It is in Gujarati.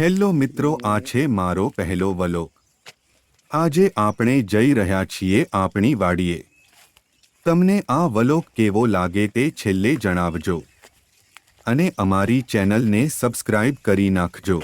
હેલો મિત્રો, આ છે મારો પહેલો વલોક આજે આપણે જઈ રહ્યા છીએ આપણી વાડીએ. તમને આ વલોક કેવો લાગે તે છેલ્લે જણાવજો. અને અમારી ચેનલને સબસ્ક્રાઇબ કરી નાખજો.